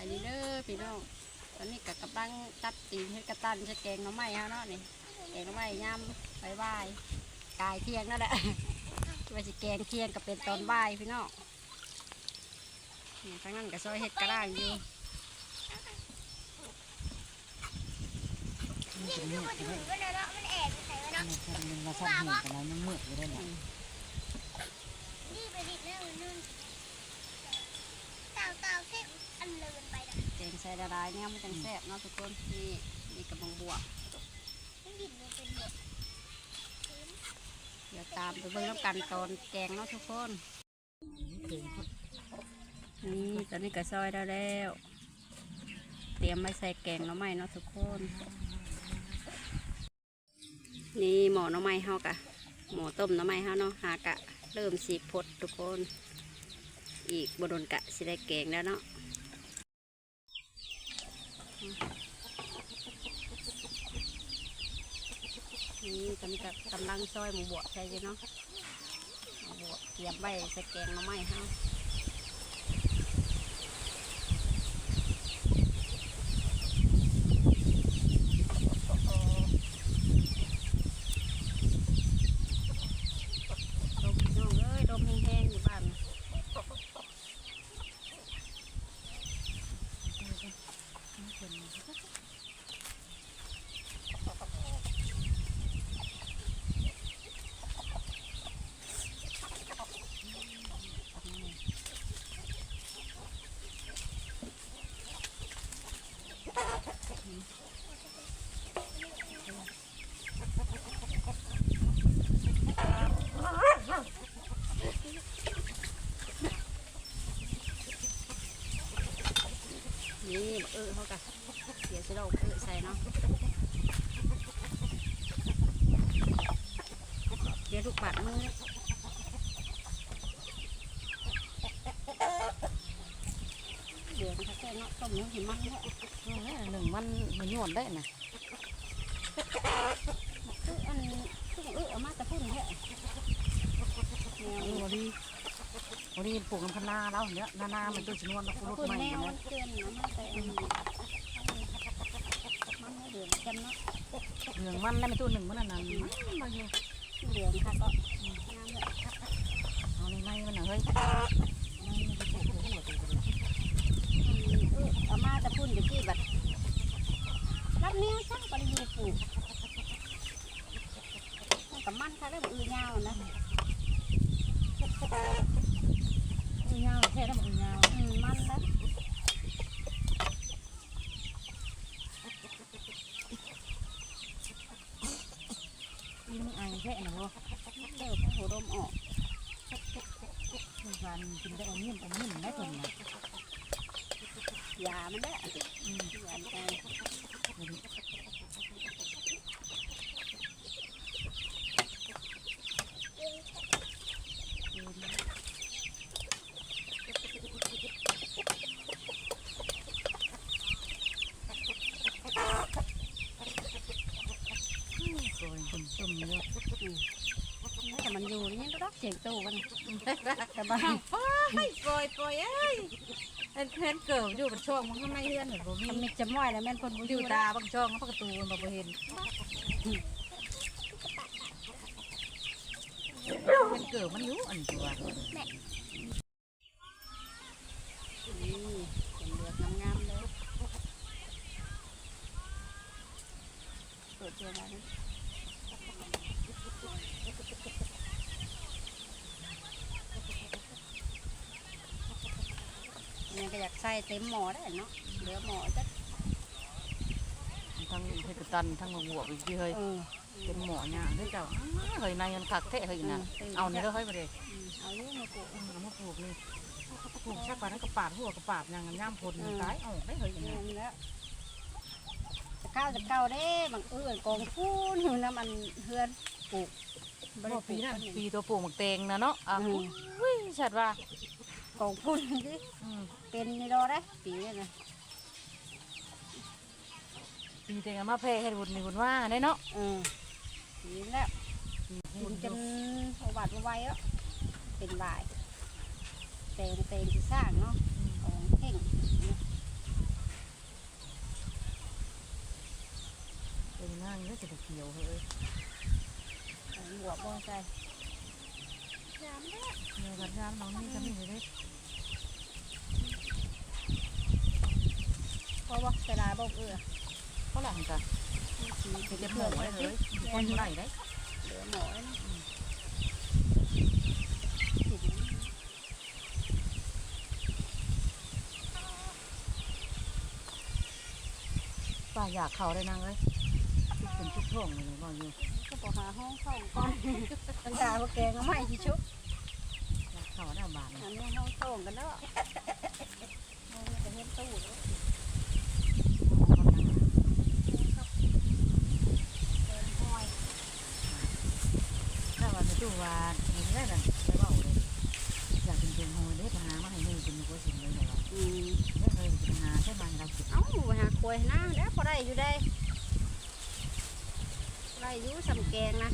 ายดีเด้อพี่น้องตอนนี้กับกำลังตัดตีนเฮ็ดกระตันเฮ็ดแกงน้ำไม้ฮะเนาะนี่แกงน้ำไม้ย่ำบายบกายเที่ยงนั่นแหละว่าสิแกงเที่ยงก็เป็นตอนบ่ายพี่น้องนี่ทั้งนั้นก็ซอยเฮ็ดกระด้างอยู่มันเป็นเมือกอยู่ได้มันเนาะมันแอบใส่ไว้เนาะมันแค่นึงเราชอบเห็นกันแล้วยังเมือกอยู่ได้แหละนี่ไปดิแล้วนู่นต่าเต่าเส้นอันเลินไปนะ แกงใส่ละลายเนี่ยมันจังแซ่บเนาะทุกคนนี่นี่กระบองบวกมันดินมันเดี๋ยวตามไปเบิ่งน้ำกันตอนแกงเนาะทุกคนนี่ตอนนี้ก็ซอยแล้แล้ว เตรียมไว้ใส่แกงหน้ำไม้เนาะทุกคน นี่หมอน้ำไม้เฮากะหมอต้มน้ำไม้เฮาเนาะหากะ เริ่มสีพดทุกคน อีกบดนกะสิได้แกงแล้วเนาะ นี่ตอนนี้ก็กำลังซอยหมูบวบใช่ไหมเนาะหมูบวบเตรียมไว้ใส่แกงหน้ำไม้ให้า ลมพี่น้องเอ้ยลมแห้งๆอยู่บ้านนี่เออเขากะเดี๋ยวจะ เราเออใส่เนาะเดี๋ยวลูกปัดมือเดี๋ยวมันจะแค่เนาะต้มน้ำหิมะเนาะหนึ่งมันมันหย่อนได้นะคืออันคือเออเอามาแต่พูดแค่แนวโอ้ดีโอ้ดีปลูกน้ำคะนาแล้วเนี้ยนานามันตัวชนวนแล้วก็รถพูดใหม่แนวนะมันเกินนะมันแต่อันนี้มันไม่เห ลืองกันเนาะเหลืองมันได้ไม่ตัวหนึ่งมันนั่นน่ะมาอยู่เหลืองค่ะก็น้ำแบบเอาในไม้มันน่ะเฮ้ย เออเอามาแต่พูดอยู่ที่แบบรับเนี้ยช่างปริยูปลูกมันกับมันค่ะเรื่องอือยาวนะ อือยาวแค่นั้นมันอือยาว อืมมันนะ อีมึงไอแค่น่ะบ่ เลิกหัวดมออก ทุก วันกินได้เอาเงี้ยเอาเงี้ยได้คนน่ะยามันได้อืมยามันได้อยคนต้มเยอะ แต่มันอยู่นี่ก็รักเสียงตู้มันแต่บ้านปล่อยปล่อยเอ้ยเอ็นเห็นเกิดอยู่บนช่องมันข้างในเฮือนเหมือนบ่มีมันมีจะม้อยแล้วแม่นคนบุออยู่ยู่ตาบางช่องเขาประตูมันบ่เห็นมันเกิดมันอยู่อันตัวนี่เป็นเลือดงามๆเลยเปิดตัวมานะ นี่ยก็อยากใส่เต็มหม้อได้เนาะเหลือหม้อจักทั้งเพชรตันทั้งบวบอีกทีเฮ้ยเออเป็นหมอเนี่ยเฮ้ยเจ้าเฮ้ยนายมันคักแท้เฮ้ยนะเอานี่แล้วเฮ้ยมาเลยอืมเอาลูกมาปลูกเอามาปลูกนี่ปลูกชักปานั้นกระปาดหัวกระปาดยางย่ามพลตายออกได้เฮ้ยเอนะอนี่แหล้วจะก้าวจะก้าวเด้บางเอื้อนกองฟูนอยู่น้ำมันเฮือน ปลูกบ่ได้บ่ปลูปีกนั้นอัปีตัวปลูกหมักแตงนะเนาะอะอืมอุ้ยชัดว่ากองฟูนดิอืมเป็นนี่รอได้ปีนี้นะปีแตงมาแพ้ให้บุญนี่บุญว่าได้เนาะเออปีนี้แล้วกินจนเอาบาดเอาไว้แล้วเป็นบ่ายเตงเตงที่สร้างเนาะของเข่ง ขียวเฮ้ย เอาหัวบ่ใส่ยามได้เนื้อกันน้ำน้องนี่ก็มีเลยเพราะว่าเวลาบ่เอื้อก็หลังกันเห็นจะจะเพื่เพื่ออนนไว้ไว้เลเลยยคนไหนได้เหลือหมอไว้นะป้าอยากเขาได้นางเลย ชุกท่องเลยบ่อยู่ก็บ่หาห้องเข้าก่อนตั้งแต่ว่าแกงเอาไม้สิชุบเขาได้บาทอันนี้ห้องโต่งกันแล้วห้องจะเห็นตู้แล้วเดินห้อยถ้าวันจู่ว่าเห็นได้นั่นไม่เบาเลยอยากเป็นเพียงโฮเด้ปัญหามาให้นี่เป็นก็สิ่งเลยว่าอืมได้เคยหาใช่ไหมเราเอ้าหาควยนะแล้วพอได้อยู่ได้ ได้อยู่สำแกงนะ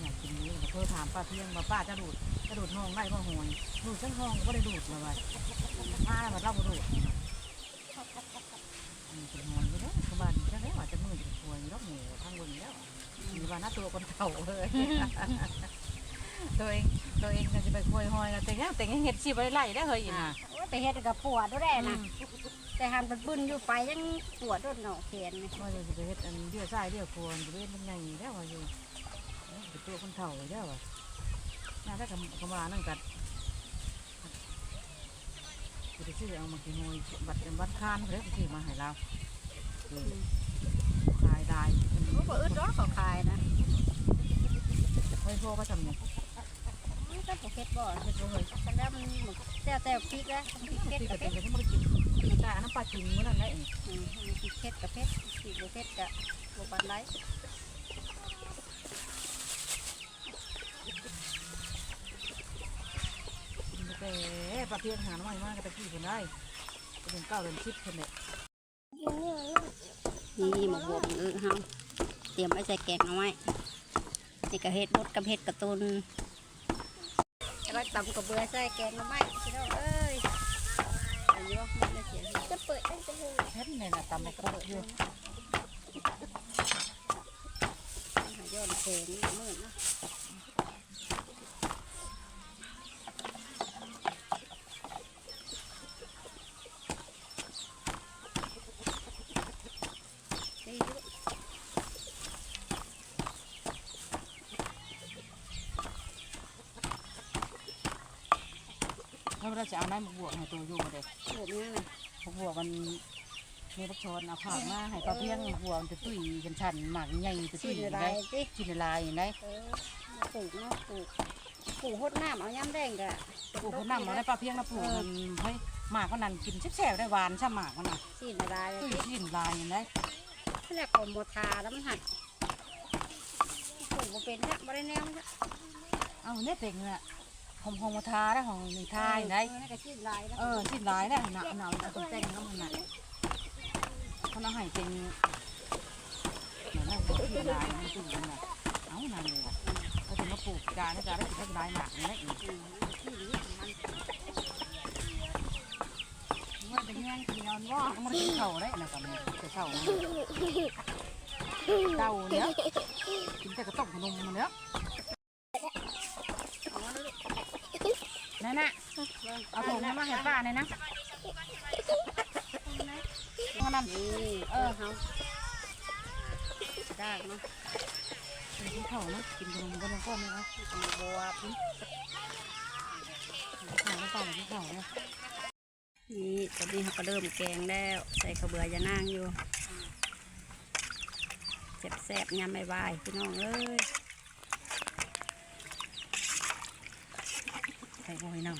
อยากกินนี้เพื่อถามป้าเพียงว่าป้าจะดูดจะดูดห้องได้บ่หวยดูดทั้งห้องก็ได้ดูดมาว่าป้ามาเล่าดูดเป็นหวยอยู่แล้วเขาบ้านจะแล้วจะมือจะควยรอบหนูทั้งบนแล้วมีบ้านหน้าตัวคนเก่าเลยตัวเองตัวเองจะไปควยหอยแต่เงี้ยแต่เงี้ยเห็ดชีบไล่ได้เฮ้ยนะโอ้ยไปเฮ็ดกับปวดด้วยแหละนะ แต่หันเป็นบึ้นอยู่ไปยังปวดด้วยเนาะแขนนี่ว่าจะไปเห็ดอันเดียวใส่เดียวควรจะเป็นยังไงแล้วว่าอยู่เป็นตัวคนเฒ่าแล้วว่าน่าได้กำมานั่งกัดจะไปซื้อเอามากินหอยบัตรบัตรคานเพื่อไปซื้อมาให้เราขายได้โอ้บ่อึดดอกเขาขายนะเฮ้ยพ่อก็ทำเนี่ยมันก็บ่เฮ็ดบ่เฮ็ดบ่เฮ้ยแต่แล้วมันหมดแต่แต่พริกแล้วพริกเผ็ดที่กักบระเผ็เทียด มก็ไม่ได้กินแต่อันนั้นปลาจิงเมื่อนั้นได้เองอืมพริกเผ็ดกับเผ็ดพริกบ่เผ็ดกับบ่ปานใดแต่ปลาเพียงหาหน่อยมากก็ตะกี้คนได้เป็นเก้าเดือนสิบคนเนี่ยนี่หมกบวบเออเฮาเตรียมไว้ใส่แกงเอาไว้นี่ก็เฮ็ดบดกับเฮ็ดกระตุนแล้วตำกับเบือใส่แกงเอาไว้พี่น้องเอ้ยอันนี้ว่ามันได้เสีย จะ เปิดตั้แต่หูเพชรเนี่ยนะตำมะกรูดอยู่หายอดแข็งมืดเนะ ถ้าเราจะเอาไม้มาบวกให้ตัวอยู่มาเด็ก Bộ nha này. บวกมันมีรักชนเอาผักมาให้ปลาเพียงบวกจะตุ้ยกันชันหมากใหญ่จะตุ้ยได้ rồi đây, tí. กินลายอย่างไร Ờ, Củ nó, củ. Củ hốt nam áo nhắm đen cả. ปลูกคนนำมาได้ปลาเพียงนะปลูกเฮ้ยหมากมันนั่นกินแซ่บได้หวานช่หมากมันน่ะ Xin rồi đây, ตุ้ย tí. กินลายอย่างไร Thế là còn một thà lắm hẳn. Củ một bên nhá, bao đây neo nhá. เอาเนี่ยเต็งน่ะ หอมหอมมาทาได้หอมหนึ่งทาอย่างไร Ờ, nó cái xin lại đó. เออสิ้นลายได้หนาหนาวเอาแต่งน้ำมันน่ะเขาเอาให้เป็นเหมือนนั่นสิ้นลายมันตุ้ยมันน่ะเอานั่นเลยล่ะเขาจะมาปลูกการให้การได้กินได้ลายหมากนี่แหละอีก Ừ, xin đi, ăn. Nó bị ngang thì non quá. มันกินเข่าได้นะกับมันจะเข่ามันเต่าเนี้ยกินแต่กระต้มขนมมันเนี้ย นั่นน่ะเอาถุงมาให้ป้าเลยนะเอานั่นเออเฮาได้เนาะกินเข่านะกินขนมกันแล้วก็ไม่เอามีบวบเข่าแล้วป้ากินเข่าเนี่ยนี่ตอนนี้เขาก็เริ่มแกงแล้ว ใส่ข้าวเบื่อยานางอยู่แซ่บๆยำไม่บายพี่น้องเอ้ย ส่หอยน่อง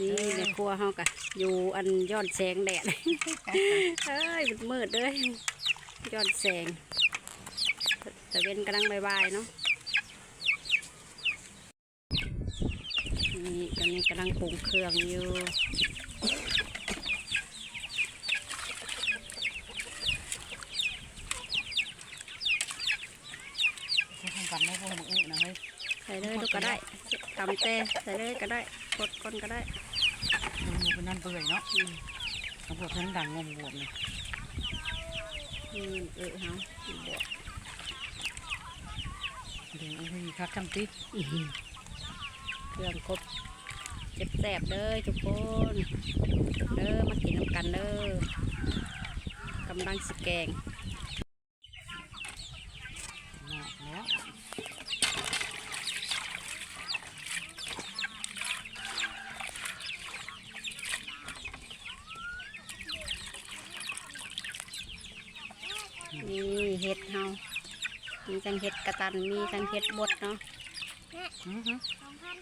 นี่ในครัวเขากะอยู่อันย้อนแสงแดดเอ้ยมันมืดเลยย้อนแสงแต่เว้นกำลังบายบายเนาะนี่ตอนนี้กำลังปรุงเครื่องอยู่ ใส่ทำกันไม่พอมึงอึนะเฮ้ย ใส่เลยลูกก็ได้ ตำแต่ใส่เลยก็ได้กดก้นก็ได้มันเป็นนั่นเปื่อยเนาะมันบวกทั้งดังงมบวกเนี่ยอืมเออเฮาบวกเดี๋ยวเอาให้คักคำติอื้อหือเครื่องครบเจ็บแสบๆเลยทุกคนเด้อมากินน้ำกันเด้อกำลังสแกง หนักแล้ว นี่เห็ดเฮามีทั้งเห็ดกระตัน มีทั้งเห็ดบดเนาะอือฮึสองพัน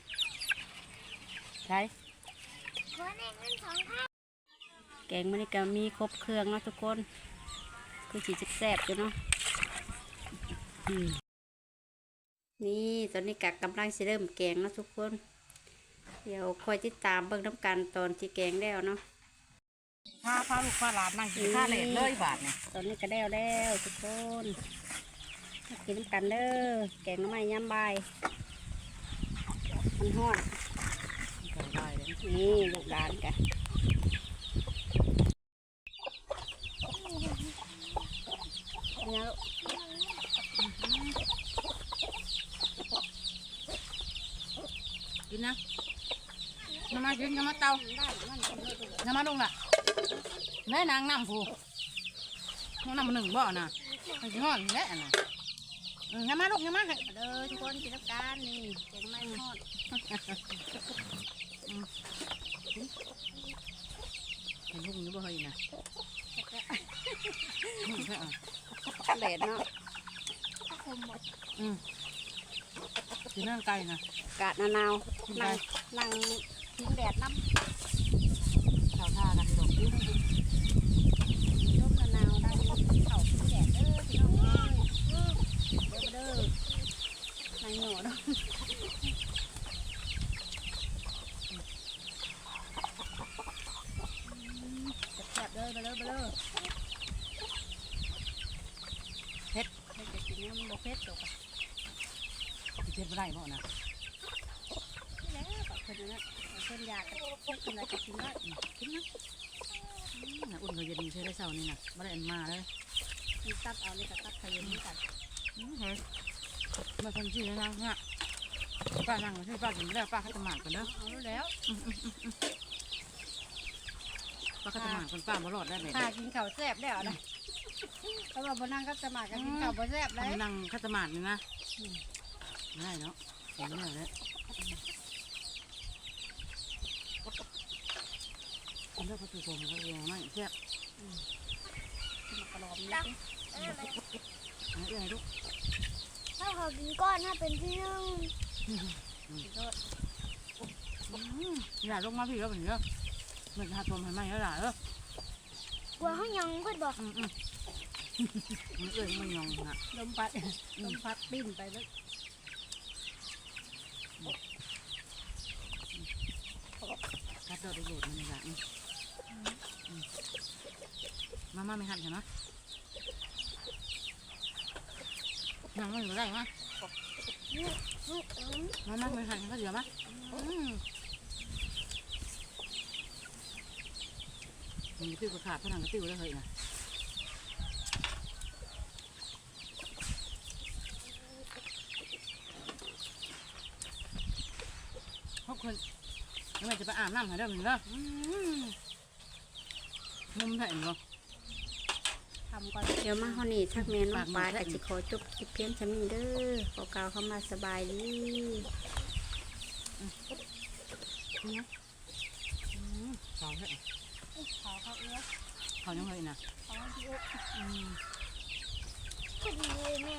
ใช่ขอในเงินสองพันแกงมันนี่ก็มีครบเครื่องเนาะทุกคน คือสีจะแซ่บอยู่เนาะอืมนี่ตอนนี้กะกำลังสิเริ่มแกงเนาะทุกคน เดี๋ยวคอยติดตามเบิ่งน้ำกันตอนที่แกงแล้วเนาะ พาพาลูกพาหลานนั่งกินข้าวเลยเลยบาทเนี่ยตอนนี้ก็แล้วแล้วทุกคนมากินน้ำกันเด้อแกงหน้ำไม้ย่ำใบายมันฮ้อนไก่ได้เลยนี่ลูกหลานกะเนี่ยลูกกินนะน้ำมากินน้ำมาเตาน้ำมาลงละ ได้นางน้ำผูน้ำมันหนึ่งบ่อนะมันจะห่อนแหละน่ะอืมน้ำมาลูกน้ำมาให้มาเด้อทุกคนกินน้ำกันนี่แกงหน้ำไม้ฮ้อนเห็นลูกนี้บ่เฮยนะอืมแค่อะแดดเนาะอืมกินนั่งไก่นะกาดหนาวกินๆไปนั่งนั่งทิ้งแดดน้ข้าวท่ากันดอกดิ้วำร่มหนาวๆนั่งเข่าทิ้งแดดเด้อพี่น้องเอ้ยเด้อมาเด้อ นั่งหนูเนาะแซ่บๆเด้อมาเด้อมาเด้อเผ็ดเผ็ดจะกินเนี่ยมันบ่เผ็ดหรอกอะเจ็บไรบ่นะนี่แหละแบบเพิ่นนั่นแหละเพิ่นอยากกันเพิ่นกินอะไรก็กินได้กินนะอืมน่ะอุ่นเขาเย็นใช้ได้เช้านี่นะบ่ได้อันมาเลยมีตัดเอาเลยกับตัดขยันนี่กัน อืมเฮ้ย มาทำชื่อนะฮะป้านั่งที่ป้ากินแล้วป้าขัดหมากกันเด้อเอาแล้วป้าขัดหมากกันป้าบ่รอดได้เลยถ้ากินข้าวแซ่บแล้วนะเพราะว่าบนนั่งก็จะมากันกินข้าวบ่แซ่บเลยนั่งขัดหมากนี่นะได้เนาะเห็นแล้วเลยกินแล้วก็คือผมก็ยังไม่เทียบมากระลอมนี่สิเออมันอันนี้ให้ลูก ถ้าเขากินก้อนถ้าเป็นที่นึ่งอย่าลงมาพี่แล้วเป็นเยอะเหมือนหาทมให้ไหมแล้วล่ะเออกลัวเขายังเพื่อนบอกอืมอืมมันเอ้ยมันยองนะลมพัดลมพัดปิ้นไปเลยคัดดอกได้โหลดมันนี่ละมามาไม่หันกันนะ นั่งไม่อยู่ได้มั้ยมามาไม่หันก็เดี๋ยวมามันติ้วกระขาดพนังกระติ้วแล้วเฮ้ยนะพวกคนยังไงจะไปอาบน้ำหาเด้อมึงเด้อมุมไหนเนาะ ทำก่อนเดี๋ยวมาฮอนี่ทักแม่น้องปลาก็จะขอจบคลิปเพียงชมีเด้อขอกล่าวเข้ามาสบายดีสาวเฮ้ยขอเขาเอื้อเขายังเฮ้ยนะขอที่เอื้ออืมพอดีเลยแม่